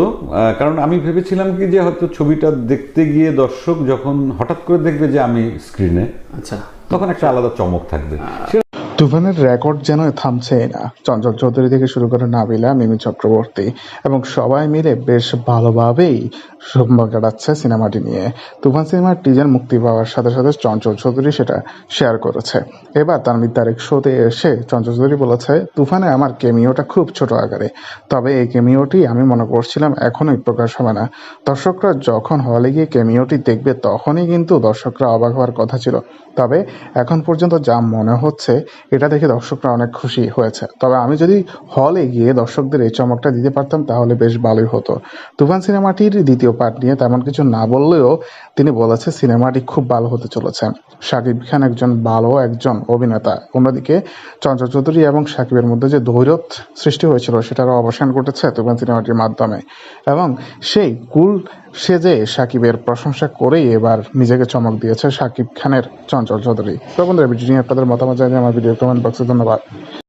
তো কারণ আমি ভেবেছিলাম কি যে হয়তো ছবিটা দেখতে গিয়ে দর্শক যখন হঠাৎ করে দেখবে যে আমি স্ক্রিনে আচ্ছা। তখন একটা আলাদা চমক থাকবে। তুফানের রেকর্ড যেন থামছে না। চঞ্চল চৌধুরী থেকে শুরু করে নাবিলা মিমি চক্রবর্তী এবং সবাই মিলে বেশ ভালোভাবেই সময় কাটাচ্ছে সিনেমাটি নিয়ে। তুফান সিনেমার টিজার মুক্তি পাওয়ার সাথে সাথে চঞ্চল চৌধুরী সেটা শেয়ার করেছে। এবার তানবির তারেক শোতে এসে চঞ্চল চৌধুরী বলেছে, তুফানে আমার কেমিওটা খুব ছোট আকারে। তবে এই কেমিওটি আমি মনে করছিলাম এখনোই প্রকাশ হবে না। দর্শকরা যখন হলে গিয়ে কেমিওটি দেখবে তখনই কিন্তু দর্শকরা অবাক হওয়ার কথা ছিল। তবে এখন পর্যন্ত যা মনে হচ্ছে, এটা দেখে দর্শকরা অনেক খুশি হয়েছে। তবে আমি যদি হলে গিয়ে দর্শকদের এই চমকটা দিতে পারতাম, তাহলে বেশ ভালোই হতো। তুফান সিনেমাটির দ্বিতীয় পার্ট নিয়ে তেমন কিছু না বললেও তিনি বলেছে, সিনেমাটি খুব ভালো হতে চলেছে। শাকিব খান একজন ভালো একজন অভিনেতা। অন্যদিকে চঞ্চল চৌধুরী এবং শাকিবের মধ্যে যে দৈরত সৃষ্টি হয়েছিল, সেটারও অবসান ঘটেছে তুফান সিনেমাটির মাধ্যমে। এবং সেই কুল সেজে সাকিবের প্রশংসা করেই এবার নিজেকে চমক দিয়েছে সাকিব খানের চঞ্চল চৌধুরী। তো বন্ধুরা ভিডিও নিয়ে আপনাদের মতামত জানিয়ে আমার ভিডিও কমেন্ট বক্সে ধন্যবাদ।